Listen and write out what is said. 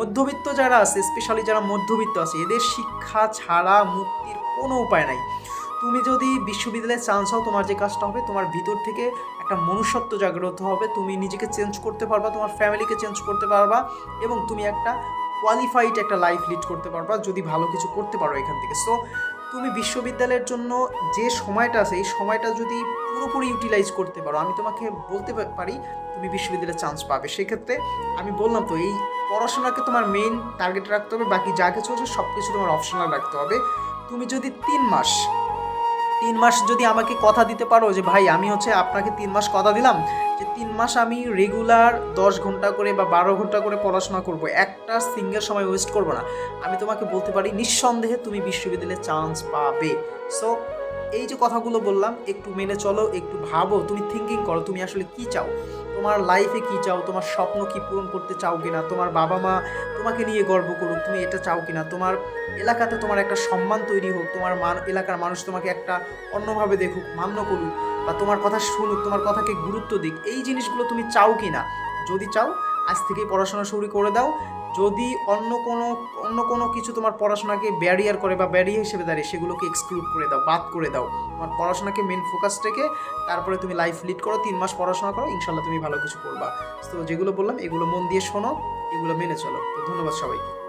মধ্যবিত্ত যারা আছে স্পেশালি যারা মধ্যবিত্ত আছে, এদের শিক্ষা ছাড়া মুক্তির কোনো উপায় নাই। তুমি যদি বিশ্ববিদ্যালয়ে চান্স হও তোমার যে কাজটা হবে, তোমার ভিতর থেকে একটা মনুষ্যত্ব জাগ্রত হবে, তুমি নিজেকে চেঞ্জ করতে পারবা, তোমার ফ্যামিলিকে চেঞ্জ করতে পারবা, এবং তুমি একটা কোয়ালিফাইড একটা লাইফ লিড করতে পারবা, যদি ভালো কিছু করতে পারো এখান থেকে। সো তুমি বিশ্ববিদ্যালয়ের জন্য যে সময়টা আছে, এই সময়টা যদি পুরোপুরি ইউটিলাইজ করতে পারো, আমি তোমাকে বলতে পারি, তুমি বিশ্ববিদ্যালয়ে চান্স পাবে। সেক্ষেত্রে আমি বললাম তো, এই পড়াশোনাকে তোমার মেইন টার্গেট রাখতে হবে, বাকি যা কিছু আছে সব কিছু তোমার অপশনাল রাখতে হবে। তুমি যদি তিন মাস তিন মাস যদি আমাকে কথা দিতে পারো যে, ভাই, আমি হচ্ছে আপনাকে তিন মাস কথা দিলাম যে, তিন মাস আমি রেগুলার দশ ঘণ্টা করে বা বারো ঘণ্টা করে পড়াশোনা করব, একটা সিঙ্গেল সময় ওয়েস্ট করব না। আমি তোমাকে বলতে পারি, নিঃসন্দেহে তুমি বিশ্ববিদ্যালয়ে চান্স পাবে। সো এই যে কথাগুলো বললাম, একটু মেনে চলো, একটু ভাবো, তুমি থিঙ্কিং করো, তুমি আসলে কি চাও? তোমার লাইফে কি চাও? তোমার স্বপ্ন কি পূরণ করতে চাও কিনা? তোমার বাবা মা তোমাকে নিয়ে গর্ব করুক, তুমি এটা চাও কিনা? তোমার এলাকাতে তোমার একটা সম্মান তৈরি হোক, তোমার মান, এলাকার মানুষ তোমাকে একটা অন্যভাবে দেখুক, মান্য করুক, বা তোমার কথা শুনুক, তোমার কথাকে গুরুত্ব দিক, এই জিনিসগুলো তুমি চাও কি না যদি চাও, আজ থেকেই পড়াশোনা শুরু করে দাও যদি অন্য কোনো অন্য কোনো কিছু তোমার পড়াশোনাকে ব্যারিয়ার করে বা ব্যারিয়ার হিসেবে দাঁড়িয়ে সেগুলোকে এক্সক্লুড করে দাও, বাদ করে দাও, তোমার পড়াশোনাকে মেন ফোকাস রেখে তারপরে তুমি লাইফ লিড করো, তিন মাস পড়াশোনা করো ইনশাল্লাহ তুমি ভালো কিছু করবা। তো যেগুলো বললাম, এগুলো মন দিয়ে শোনো, এগুলো মেনে চলো। তো ধন্যবাদ সবাইকে।